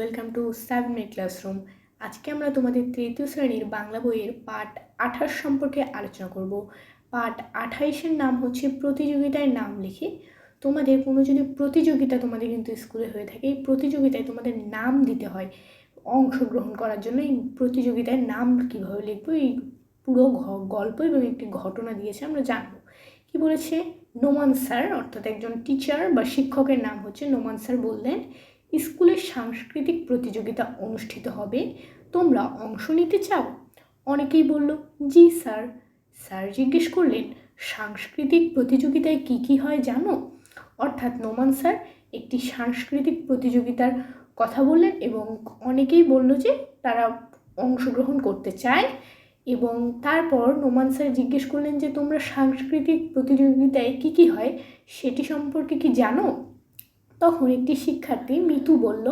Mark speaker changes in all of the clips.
Speaker 1: Welcome to seven minute classroom আজকে আমরা তোমাদের তৃতীয় শ্রেণির বাংলা বইয়ের পাঠ আঠাশ সম্পর্কে আলোচনা করব। পাঠ আঠাইশের নাম হচ্ছে প্রতিযোগিতায় নাম লিখে। তোমাদের কোনো যদি প্রতিযোগিতা তোমাদের কিন্তু স্কুলে হয়ে থাকে, এই প্রতিযোগিতায় তোমাদের নাম দিতে হয়। অংশগ্রহণ করার জন্য এই প্রতিযোগিতায় নাম কীভাবে লিখব, এই পুরো গল্প এবং একটি ঘটনা দিয়েছে আমরা জানব। কি বলেছে? নোমান স্যার, অর্থাৎ একজন টিচার বা শিক্ষকের নাম হচ্ছে নোমান স্যার বললেন স্কুলের সাংস্কৃতিক প্রতিযোগিতা অনুষ্ঠিত হবে। তোমরা অংশ নিতে চাও? অনেকেই বলল, জি, স্যার। স্যার জিজ্ঞেস করলেন, সাংস্কৃতিক প্রতিযোগিতায় কি কি হয় জানো? অর্থাৎ নোমান স্যার একটি সাংস্কৃতিক প্রতিযোগিতার কথা বললেন এবং অনেকেই বলল যে তারা অংশগ্রহণ করতে চায় এবং তারপর নোমান স্যার জিজ্ঞেস করলেন যে তোমরা সাংস্কৃতিক প্রতিযোগিতায় কি কি হয়? সেটি সম্পর্কে কি জানো? তখন একটি শিক্ষার্থী মিতু বলল,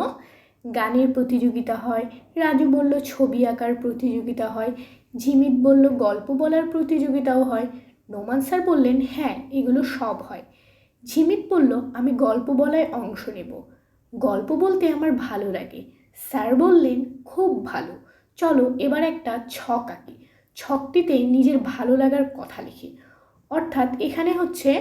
Speaker 1: গানের প্রতিযোগিতা হয়, রাজু বলল ছবি আঁকার প্রতিযোগিতা হয় ঝিমিত বলল গল্প বলার প্রতিযোগিতাও হয়। নোমান স্যার বললেন হ্যাঁ এগুলো সব হয়। ঝিমিত বলল, আমি গল্প বলায় অংশ নেব। গল্প বলতে আমার ভালো লাগে। স্যার বললেন, খুব ভালো। চলো এবার একটা ছক আঁকি। ছকটিতে নিজের ভালো লাগার কথা লিখি। অর্থাৎ এখানে হচ্ছে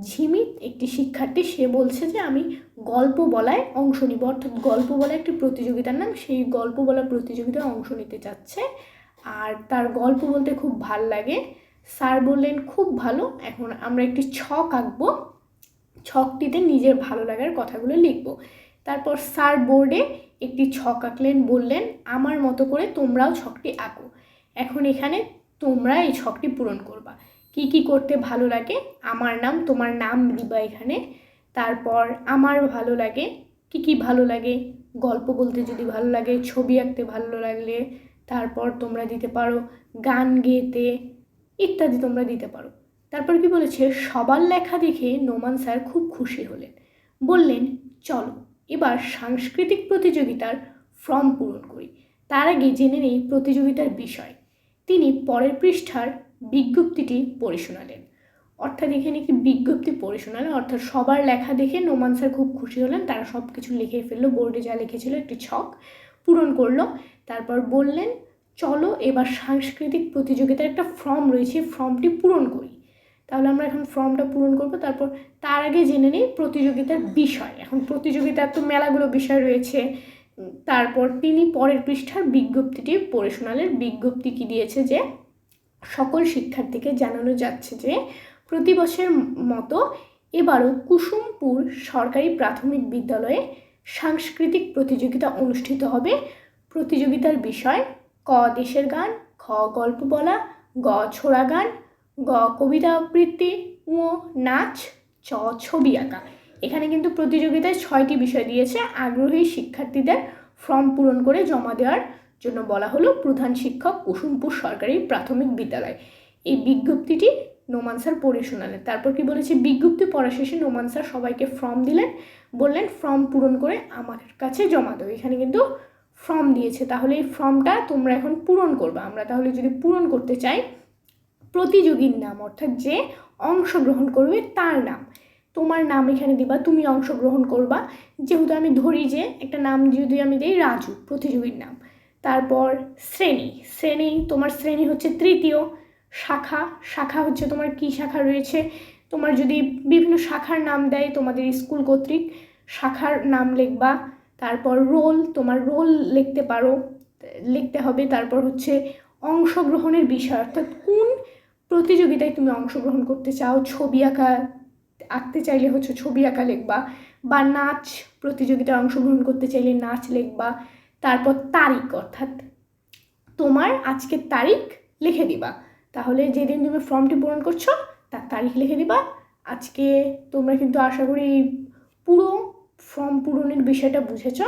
Speaker 1: ঝিমিত একটি শিক্ষার্থী, সে বলছে যে, আমি গল্প বলায় অংশ নিব। অর্থাৎ গল্প বলা একটি প্রতিযোগিতার নাম, সেই গল্প বলা প্রতিযোগিতায় অংশ নিতে চাচ্ছে। আর তার গল্প বলতে খুব ভালো লাগে। স্যার বললেন, খুব ভালো, এখন আমরা একটি ছক আঁকবো। ছকটিতে নিজের ভালো লাগার কথাগুলো লিখব। তারপর স্যার বোর্ডে একটি ছক আঁকলেন, বললেন, আমার মতো করে তোমরাও ছকটি আঁকো। এখন এখানে তোমরা এই ছকটি পূরণ করবা। কি কি করতে ভালো লাগে? আমার নাম, তোমার নাম দিবা এখানে। তারপর আমার ভালো লাগে, কি কি ভালো লাগে? গল্প বলতে যদি ভালো লাগে, ছবি আঁকতে ভালো লাগলে তারপর তোমরা দিতে পারো। গান গেতে ইত্যাদি তোমরা দিতে পারো। তারপর কি বলেছে? সবার লেখা দেখে নোমান স্যার খুব খুশি হলেন। বললেন, চলো, এবার সাংস্কৃতিক প্রতিযোগিতার ফর্ম পূরণ করি। তার আগে জেনে নেই প্রতিযোগিতার বিষয়। তিনি পরের পৃষ্ঠার বিজ্ঞপ্তিটি পড়ে শোনালেন। অর্থাৎ এখানে একটি বিজ্ঞপ্তি পড়ে শোনালেন অর্থাৎ সবার লেখা দেখে নোমান স্যার খুব খুশি হলেন, তারা সব কিছু লিখে ফেলল, বোর্ডে যা লিখেছিল একটি ছক পূরণ করল। তারপর বললেন, চলো এবার সাংস্কৃতিক প্রতিযোগিতার একটা ফর্ম রয়েছে ফর্মটি পূরণ করি। তাহলে আমরা এখন ফর্মটা পূরণ করব। তারপর তার আগে জেনে নিই প্রতিযোগিতার বিষয়। এখন প্রতিযোগিতার তো মেলাগুলো বিষয় রয়েছে। তারপর তিনি পরের পৃষ্ঠার বিজ্ঞপ্তিটি পড়ে শোনালেন। বিজ্ঞপ্তি কি দিয়েছে যে সকল শিক্ষার্থীকে জানানো যাচ্ছে যে প্রতি বছরের মতো এবারও কুসুমপুর সরকারি প্রাথমিক বিদ্যালয়ে সাংস্কৃতিক প্রতিযোগিতা অনুষ্ঠিত হবে। প্রতিযোগিতার বিষয় ক দেশের গান খ গল্প বলা, গ ছোড়া গান, গ কবিতা আবৃত্তি ও নাচ, চ ছবি আঁকা। এখানে কিন্তু প্রতিযোগিতায় ছয়টি বিষয় দিয়েছে। আগ্রহী শিক্ষার্থীদের ফর্ম পূরণ করে জমা দেওয়ার জন্য বলা হলো প্রধান শিক্ষক কুসুমপুর সরকারি প্রাথমিক বিদ্যালয়। এই বিজ্ঞপ্তিটি নোমান স্যার পড়ে শোনালেন। তারপর কি বলেছে? বিজ্ঞপ্তি পড়া শেষে নোমান স্যার সবাইকে ফর্ম দিলেন। বললেন, ফর্ম পূরণ করে আমার কাছে জমা দেবো এখানে কিন্তু ফর্ম দিয়েছে। তাহলে এই ফর্মটা তোমরা এখন পূরণ করবে। আমরা তাহলে যদি পূরণ করতে চাই, প্রতিযোগীর নাম, অর্থাৎ যে অংশগ্রহণ করবে তার নাম। তোমার নাম এখানে দিবা, তুমি অংশগ্রহণ করবা। যেহেতু আমি ধরি যে, একটা নাম যদি আমি দিই, রাজু, প্রতিযোগীর নাম। তারপর শ্রেণি। শ্রেণি, তোমার শ্রেণি হচ্ছে তৃতীয় শাখা। শাখা হচ্ছে তোমার কি শাখা রয়েছে? তোমার যদি বিভিন্ন শাখার নাম দেয় তোমাদের স্কুল কর্তৃক, শাখার নাম লিখবা। তারপর রোল, তোমার রোল লিখতে পারো। লিখতে হবে। তারপর হচ্ছে অংশগ্রহণের বিষয়। অর্থাৎ কোন প্রতিযোগিতায় তুমি অংশগ্রহণ করতে চাও? ছবি আঁকা, আঁকতে চাইলে হচ্ছে ছবি আঁকা লিখবা। বা নাচ প্রতিযোগিতায় অংশগ্রহণ করতে চাইলে নাচ লিখবা। তারপর তারিখ, অর্থাৎ তোমার আজকের তারিখ লিখে দিবা। তাহলে যেদিন তুমি ফর্মটি পূরণ করছ, তার তারিখ লিখে দিবা। আজকে তোমরা কিন্তু আশা করি পুরো ফর্ম পূরণের বিষয়টা বুঝেছ।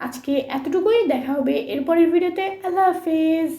Speaker 1: আজকে এতটুকুই, দেখা হবে এরপরের ভিডিওতে। আল্লাহ হাফেজ।